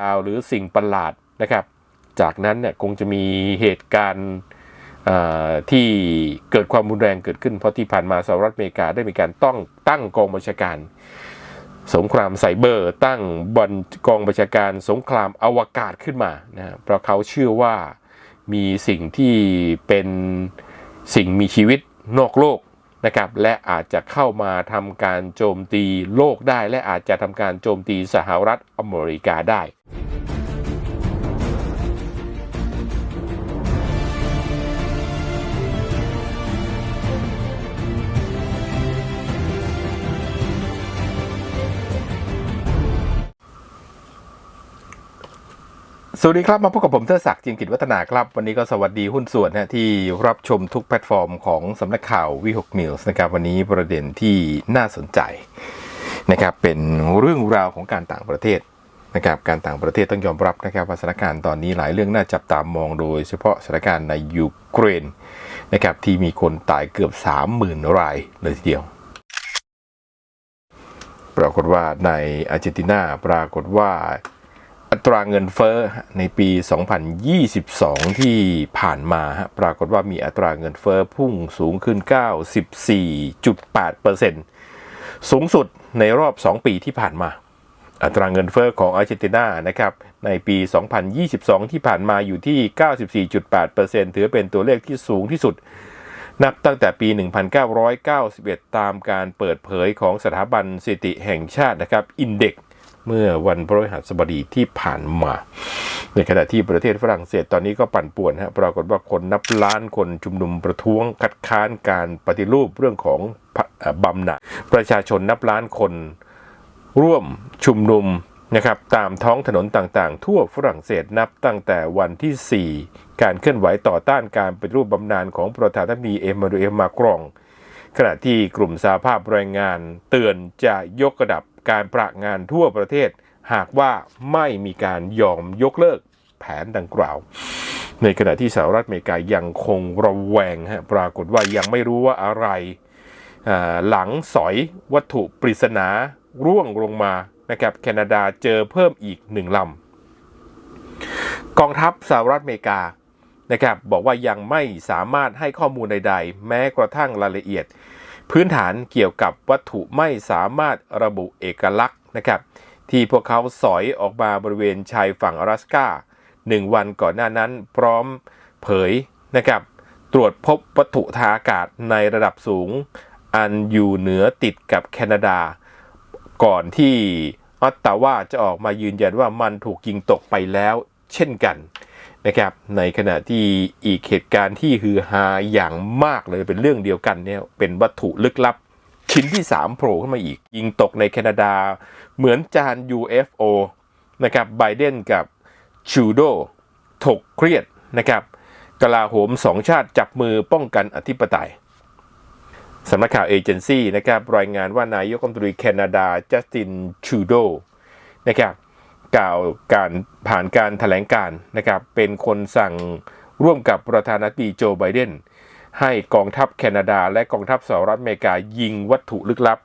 ดาวหรือสิ่งประหลาดนะครับ จากนั้นเนี่ยคงจะมีเหตุการณ์ที่เกิดความรุนแรงเกิดขึ้น เพราะที่ผ่านมาสหรัฐอเมริกาได้มีการต้องตั้งกองบัญชาการ สงครามไซเบอร์ ตั้งบนกองบัญชาการสงครามอวกาศขึ้นมานะเพราะเขาเชื่อว่ามีสิ่งที่เป็นสิ่งมีชีวิตนอกโลกนะครับและอาจจะเข้ามาทำการโจมตีโลกได้ และอาจจะทำการโจมตีสหรัฐอเมริกาได้ สวัสดีครับ มาพบกับผมเทอศักดิ์จิมกิจวัฒนาครับ วันนี้ก็สวัสดีหุ้นส่วนนะที่รับชมทุกแพลตฟอร์มของสำนักข่าววิหกนิวส์นะครับ วันนี้ประเด็นที่น่าสนใจนะครับ เป็นเรื่องราวของการต่างประเทศ นะครับการต่างประเทศต้องยอมรับนะครับว่าสถานการณ์ตอนนี้หลายเรื่องน่าจับตามองโดยเฉพาะสถานการณ์ในยูเครนนะครับที่มีคนตายเกือบ 30,000 รายเลยทีเดียว ปรากฏว่าในอาร์เจนตินาปรากฏว่าอัตราเงินเฟ้อในปี 2022 ที่ผ่านมาฮะปรากฏว่ามีอัตราเงินเฟ้อพุ่งสูงขึ้น 94.8%สูงสุดในรอบ 2 ปีที่ผ่านมา อัตราเงินเฟ้อของอาร์เจนตินานะครับในปี 2022 ที่ผ่านมาอยู่ที่ 94.8%ถือเป็นตัวเลขที่สูงที่สุด นับตั้งแต่ปี 1991 ตามการเปิดเผยของสถาบันสถิติแห่งชาตินะครับอินเด็กเมื่อวันพฤหัสบดีที่ผ่านมา ในขณะที่ประเทศฝรั่งเศสตอนนี้ก็ปั่นป่วนฮะปรากฏว่าคนนับล้านคนชุมนุมประท้วงคัดค้านการปฏิรูปเรื่องของบำนาญประชาชนนับล้านคน ร่วมชุมนุมนะครับตามท้องถนนต่างๆ ทั่วฝรั่งเศสนับตั้งแต่วันที่ 4 การเคลื่อนไหวต่อต้านการปฏิรูปบำนาญของประธานาธิบดีเอมานูเอลมาครอง ขณะที่กลุ่มสาภาพแรงงานเตือนจะยกระดับการประงานทั่วประเทศ หากว่าไม่มีการยอมยกเลิกแผนดังกล่าว ในขณะที่สหรัฐอเมริกายังคงระแวงฮะปรากฏว่ายังไม่รู้ว่าอะไรหลังสอยวัตถุปริศนา ร่วงลงมานะครับแคนาดาเจอเพิ่มอีกหนึ่งลำกองทัพสหรัฐอเมริกานะครับบอกว่ายังไม่สามารถให้ข้อมูลใด ๆ แม้กระทั่งรายละเอียด พื้นฐานเกี่ยวกับวัตถุไม่สามารถระบุเอกลักษณ์นะครับที่พวกเขาสอยออกมาบริเวณชายฝั่ง阿拉สกาหนึ่งวันก่อนหน้านั้นพร้อมเผยนะครับตรวจพบวัตถุทางอากาศในระดับสูง อันอยู่เหนือติดกับแคนาดา ก่อนที่ออตตาวาจะออกมายืนยันว่ามันถูกยิงตกไปแล้วเช่นกันนะครับ ในขณะที่อีกเหตุการณ์ที่ฮือฮาอย่างมากเลยเป็นเรื่องเดียวกันเนี่ยเป็นวัตถุลึกลับ ชิ้นที่ 3 โผล่ขึ้นมาอีก ยิงตกในแคนาดา เหมือนจาน UFO นะครับไบเดนกับชูโดถกเครียดนะครับกลาโหมสองชาติจับมือป้องกันอธิปไตย สำนักข่าวเอเจนซี่นะครับรายงานว่านายกรัฐมนตรีแคนาดาจัสตินชูโดนะครับกล่าวการผ่านการถแถลงการนะครับเป็นคนสั่งร่วมกับประธานาธิบดีโจไบเดนให้กองทัพแคนาดา และกองทัพสหรัฐอเมริกายิงวัตถุลึกลับ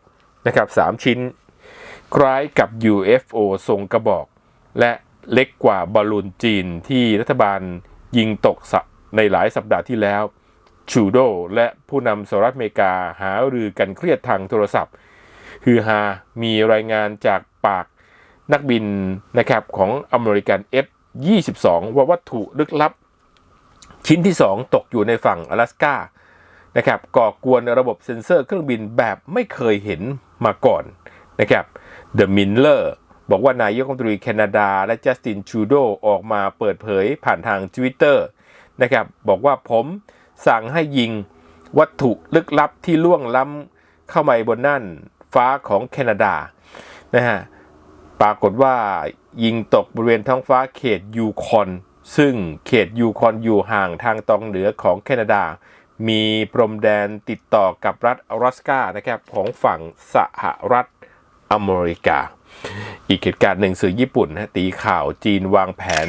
นะครับสามชิ้น คล้ายกับ UFO ทรงกระบอก และเล็กกว่าบอลลูนจีนที่รัฐบาลยิงตกในหลายสัปดาห์ที่แล้ว ชูโดและผู้นำสหรัฐอเมริกาหารือกันเครียดทางโทรศัพท์คือฮามีรายงานจากปากนักบินนะครับของอเมริกัน F22 ว่าวัตถุลึกลับ ชิ้นที่ 2 ตกอยู่ในฝั่ง阿拉สกานะครับก่อกวนระบบเซ็นเซอร์เครื่องบินแบบไม่เคยเห็นมาก่อนนะครับ The Miller บอกว่านายกรัฐมนตรีแคนาดา และจัสตินชูโดออกมาเปิดเผยผ่านทาง Twitter นะครับบอกว่าผม สั่งให้ยิงวัตถุลึกลับที่ล่วงล้ำเข้ามาบนน่านฟ้าของแคนาดานะฮะปรากฏว่ายิงตกบริเวณท้องฟ้าเขตยูคอน ซึ่งเขตยูคอนอยู่ห่างทางตอนเหนือของแคนาดา มีพรมแดนติดต่อกับรัฐอลาสกานะครับของฝั่งสหรัฐอเมริกา อีกเหตุการณ์หนึ่งสื่อญี่ปุ่นฮะตีข่าวจีนวางแผน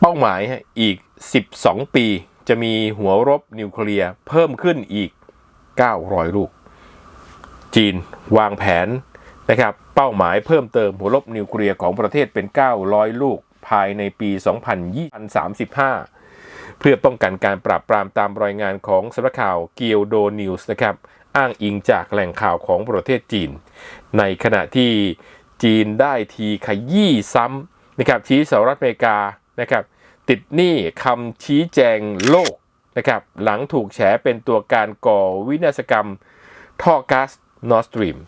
เป้าหมายอีก 12 ปี จะมีหัวรบนิวเคลียร์เพิ่มขึ้นอีก 900 ลูก จีนวางแผนนะครับเป้าหมายเพิ่มเติมหัวลบนิวเคลียร์ของประเทศเป็น 900 ลูกภายในปี 2035 เพื่อป้องกันการปราบปรามตามรายงานของสำนักข่าวเกียวโดนิวส์นะครับอ้างอิงจากแหล่งข่าวของประเทศจีน ในขณะที่จีนได้ทีขยี้ซ้ำนะครับชี้สหรัฐอเมริกานะครับ ติดหนี้คำชี้แจงโลกนะครับหลังถูกแฉเป็นตัวการก่อวินาศกรรมท่อก๊าซนอร์สตรีม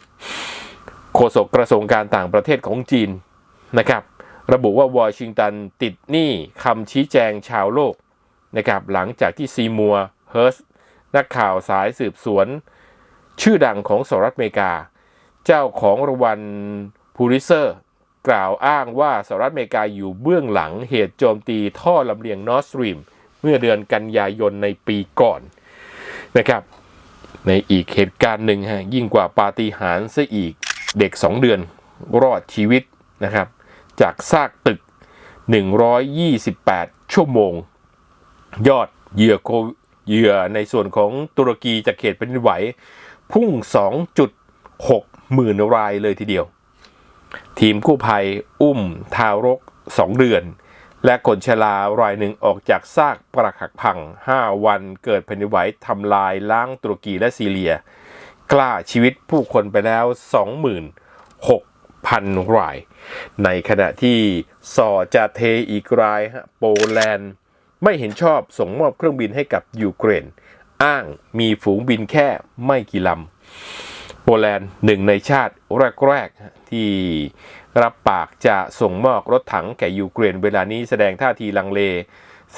โฆษกกระทรวงการต่างประเทศของจีนนะครับ ระบุว่าวอชิงตันติดหนี้คำชี้แจงชาวโลกนะครับหลังจากที่ซีมัวเฮิร์สนักข่าวสายสืบสวน ชื่อดังของสหรัฐอเมริกา เจ้าของรางวัลพูลิเซอร์ กล่าวอ้างว่าสหรัฐอเมริกาอยู่เบื้องหลังเหตุโจมตีท่อลำเลียงนอร์สตรีมเมื่อเดือนกันยายนในปีก่อนนะครับ ในอีกเหตุการณ์หนึ่งฮะยิ่งกว่าปาฏิหาริย์ซะอีกเด็ก 2 เดือนรอดชีวิตนะครับ จากซากตึก 128 ชั่วโมง ยอดเหยื่อโคเหยื่อในส่วนของตุรกีจากเขตแผ่นดินไหว พุ่ง 2.6 หมื่นรายเลยทีเดียว ทีมกู้ภัย อุ้ม ทารก 2 เดือน และคนชรารายหนึ่งออกจากซากปรักหักพัง 5 วันเกิดแผ่นดินไหวทำลายล้างตุรกีและซีเรีย กล้าชีวิตผู้คนไปแล้ว 26,000 ราย ในขณะที่สอจะเทอีกรายฮะโปแลนด์ไม่เห็นชอบส่งมอบเครื่องบินให้กับยูเครน อ้างมีฝูงบินแค่ไม่กี่ลำ โปแลนด์หนึ่งในชาติแรกๆที่รับปากจะส่งมอบรถถังแก่ยูเครน เวลานี้แสดงท่าทีลังเล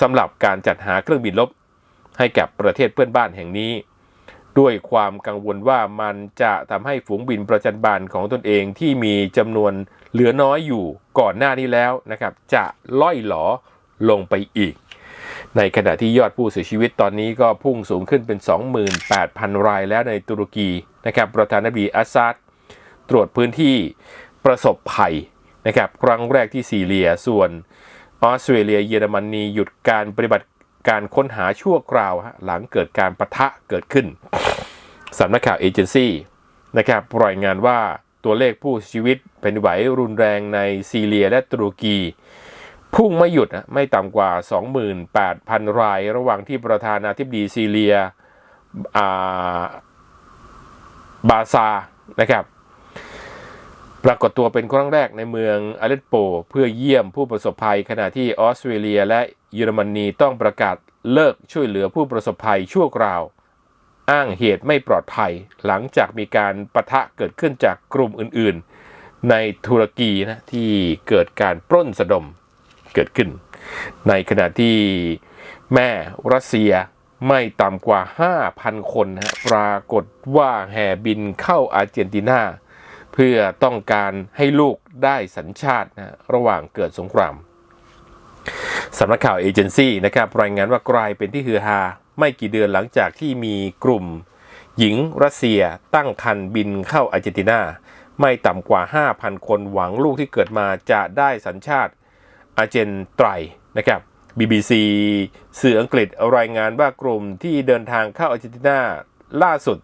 สำหรับการจัดหาเครื่องบินลบให้กับประเทศเพื่อนบ้านแห่งนี้ ด้วยความกังวลว่ามันจะทำให้ฝูงบินประจันบานของตนเองที่มีจำนวนเหลือน้อยอยู่ก่อนหน้านี้แล้วนะครับ จะล่อยหลอลงไปอีก ในขณะที่ยอดผู้เสียชีวิตตอนนี้ก็พุ่งสูงขึ้นเป็น 28,000 รายแล้วในตุรกีนะครับประธานาธิบดีอาซาดตรวจพื้นที่ประสบภัยนะครับครั้งแรกที่ซีเรียส่วนออสเตรเลียเยอรมนีหยุดการปฏิบัติการค้นหาชั่วคราวหลังเกิดการประทะเกิดขึ้นสำนักข่าวเอเจนซี่นะครับรายงานว่าตัวเลขผู้เสียชีวิตแผ่นดินไหวรุนแรงในซีเรียและตุรกี พุ่งไม่หยุดนะไม่ต่ำกว่า 28,000 ราย ระหว่างที่ประธานาธิบดีซีเรียาบาซานะครับ ปรากฏตัวเป็นครั้งแรกในเมืองอเลปโป เพื่อเยี่ยมผู้ประสบภัย ขณะที่ออสเตรเลียและเยอรมนีต้องประกาศเลิกช่วยเหลือผู้ประสบภัยชั่วคราว อ้างเหตุไม่ปลอดภัย หลังจากมีการปะทะเกิดขึ้นจากกลุ่มอื่นๆ ในตุรกีนะที่เกิดการปล้นสะดม เกิดขึ้น ในขณะที่แม่รัสเซียไม่ต่ำกว่า 5,000 คนนะปรากฏว่าแห่บินเข้าอาร์เจนตินา เพื่อต้องการให้ลูกได้สัญชาตินะระหว่างเกิดสงครามสำนักข่าวเอเจนซี่นะครับรายงานว่ากลายเป็นที่ฮือฮาไม่กี่เดือนหลังจากที่มีกลุ่ม หญิงรัสเซียตั้งคันบินเข้าอาร์เจนตินา ไม่ต่ำกว่า 5,000 คนหวังลูกที่เกิดมาจะได้สัญชาติ อาเจนไตรนะครับ BBC สื่ออังกฤษรายงานว่ากลุ่มที่เดินทางเข้าอาร์เจนตินาล่าสุด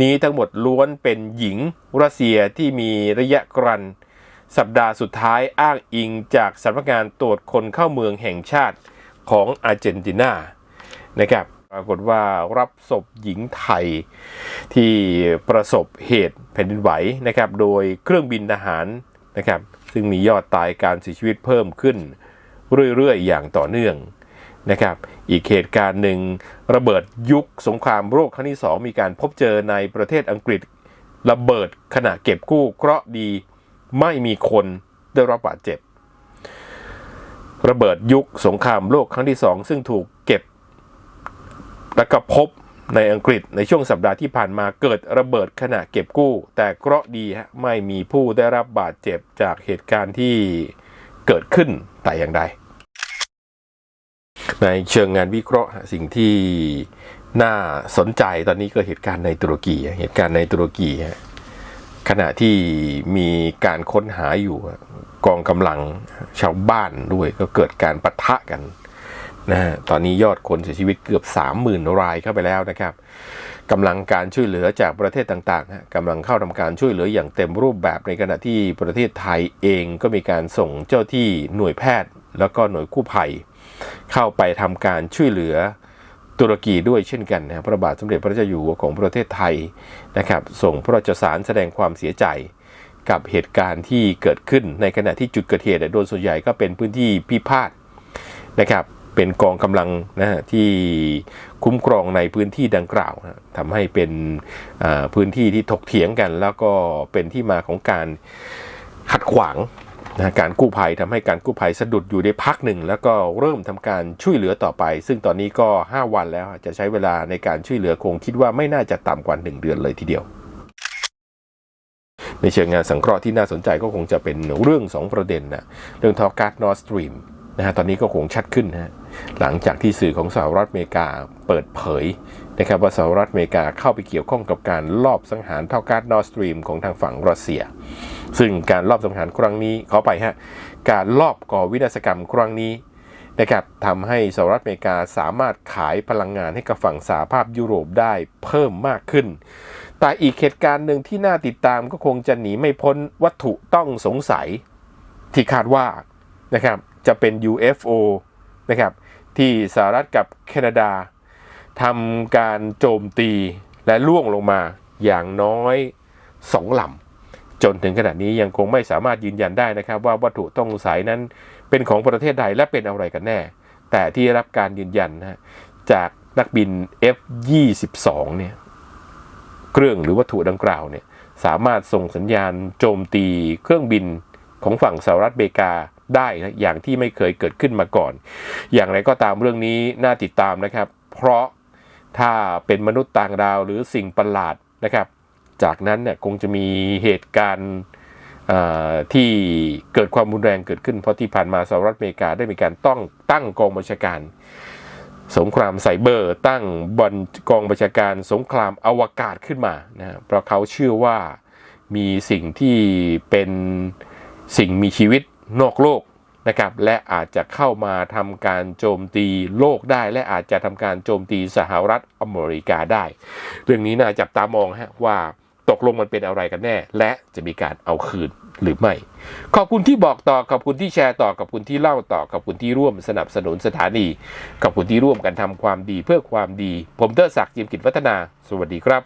นี้ทั้งหมดล้วนเป็นหญิงรัสเซียที่มีระยะกรัน สัปดาห์สุดท้ายอ้างอิงจากสำนักงานตรวจคนเข้าเมืองแห่งชาติของอาร์เจนตินานะครับปรากฏว่ารับศพหญิงไทยที่ประสบเหตุแผ่นดินไหวนะครับ โดยเครื่องบินทหารนะครับ ซึ่งมียอดตายการเสียชีวิตเพิ่มขึ้น เรื่อยๆ อย่างต่อเนื่องนะครับ อีกเหตุการณ์หนึ่งระเบิดยุคสงครามโลกครั้งที่สองมีการพบเจอในประเทศอังกฤษ ระเบิดขณะเก็บกู้เคราะห์ดีไม่มีคนได้รับบาดเจ็บ ระเบิดยุคสงครามโลกครั้งที่สองซึ่งถูกเก็บ และก็พบ ในอังกฤษในช่วงสัปดาห์ที่ผ่านมาเกิดระเบิดขณะเก็บกู้ แต่เคราะดีฮะไม่มีผู้ได้รับบาดเจ็บจากเหตุการณ์ที่เกิดขึ้นแต่อย่างใด ในเชิงงานวิเคราะห์สิ่งที่น่าสนใจตอนนี้ก็เหตุการณ์ในตุรกีเหตุการณ์ในตุรกีขณะที่มีการค้นหาอยู่กองกำลังชาวบ้านด้วยก็เกิดการปะทะกัน นะฮะตอนนี้ยอดคนเสียชีวิตเกือบ 30,000 รายเข้าไปแล้วนะครับกำลังการช่วยเหลือจากประเทศต่างๆฮะกำลังเข้าทำการช่วยเหลืออย่างเต็มรูปแบบในขณะที่ประเทศไทยเองก็มีการส่งเจ้าที่หน่วยแพทย์ แล้วก็หน่วยกู้ภัย เข้าไปทำการช่วยเหลือตุรกีด้วยเช่นกันนะพระบาทสมเด็จพระเจ้าอยู่หัวของประเทศไทยนะครับส่งพระราชสารแสดงความเสียใจกับเหตุการณ์ที่เกิดขึ้นในขณะที่จุดเกิดเหตุโดยส่วนใหญ่ก็เป็นพื้นที่พิพาทนะครับ เป็นกองกำลังนะฮะที่คุ้มครองในพื้นที่ดังกล่าวนะทำให้เป็นพื้นที่ที่ถกเถียงกัน แล้วก็เป็นที่มาของการขัดขวางนะการกู้ภัยทำให้การกู้ภัยสะดุดอยู่ในพักหนึ่ง แล้วก็เริ่มทำการช่วยเหลือต่อไป ซึ่งตอนนี้ก็ 5 วันแล้วจะใช้เวลาในการช่วยเหลือคงคิดว่าไม่น่าจะต่ำกว่า 1 เดือนเลยทีเดียว ในเชิงงานสังเคราะห์ที่น่าสนใจก็คงจะเป็นเรื่อง 2 ประเด็นนะเรื่องทอการ์ดนอร์สตรีมนะฮะตอนนี้ก็คงชัดขึ้นนะฮะ หลังจากที่สื่อของสหรัฐอเมริกาเปิดเผยนะครับว่าสหรัฐอเมริกาเข้าไปเกี่ยวข้องกับการลอบสังหารท่อการ์ดนอร์สตรีมของทางฝั่งรัสเซีย ซึ่งการลอบสังหารครั้งนี้ขอไปฮะการลอบก่อวินาศกรรมครั้งนี้นะครับทำให้สหรัฐอเมริกาสามารถขายพลังงานให้กับฝั่งสหภาพยุโรปได้เพิ่มมากขึ้น แต่อีกเหตุการณ์หนึ่งที่น่าติดตามก็คงจะหนีไม่พ้นวัตถุต้องสงสัยที่คาดว่านะครับจะเป็น UFO นะครับ ที่สหรัฐกับแคนาดาทำการโจมตีและล่วงลงมาอย่างน้อยสองลำจนถึงขณะนี้ยังคงไม่สามารถยืนยันได้นะครับ ว่าวัตถุต้องสงสัยนั้นเป็นของประเทศใดและเป็นอะไรกันแน่ แต่ที่รับการยืนยันนะฮะจากนักบิน F22 เนี่ยเครื่องหรือวัตถุดังกล่าวเนี่ยสามารถส่งสัญญาณโจมตีเครื่องบินของฝั่งสหรัฐอเมริกา ได้นะอย่างที่ไม่เคยเกิดขึ้นมาก่อน อย่างไรก็ตามเรื่องนี้น่าติดตามนะครับ เพราะถ้าเป็นมนุษย์ต่างดาวหรือสิ่งประหลาดนะครับ จากนั้นเนี่ยคงจะมีเหตุการณ์ที่เกิดความรุนแรงเกิดขึ้น เพราะที่ผ่านมาสหรัฐอเมริกาได้มีการต้องตั้งกองบัญชาการ สงครามไซเบอร์ ตั้งบนกองบัญชาการสงครามอวกาศขึ้นมานะเพราะเขาเชื่อว่ามีสิ่งที่เป็นสิ่งมีชีวิต นอกโลกนะครับและอาจจะเข้ามาทำการโจมตีโลกได้ และอาจจะทำการโจมตีสหรัฐอเมริกาได้ เรื่องนี้น่าจับตามองฮะว่าตกลงมันเป็นอะไรกันแน่ และจะมีการเอาคืนหรือไม่ ขอบคุณที่บอกต่อขอบคุณที่แชร์ต่อขอบคุณที่เล่าต่อขอบคุณที่ร่วมสนับสนุนสถานีขอบคุณที่ร่วมกันทำความดีเพื่อความดี ผมเตอร์ศักดิ์จิมกิจวัฒนา สวัสดีครับ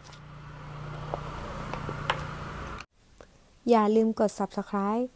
อย่าลืมกด subscribe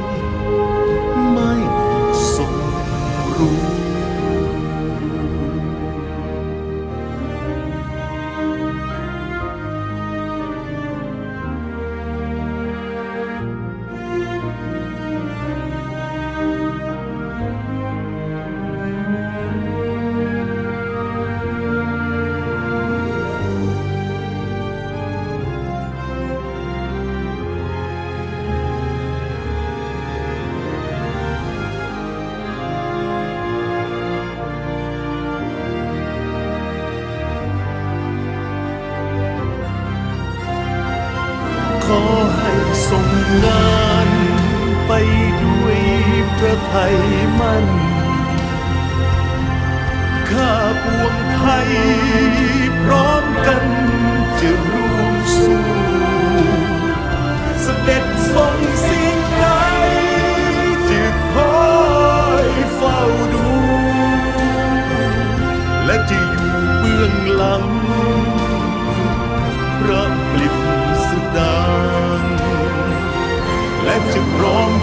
ส่งงานไปด้วยพระไทยมั่น ข้าปวงไทยพร้อมกันจะร่วมสู้สเสด็จทรงสิ่งใดจะคอยเฝ้าดู และจะอยู่เบื้องหลัง wrong.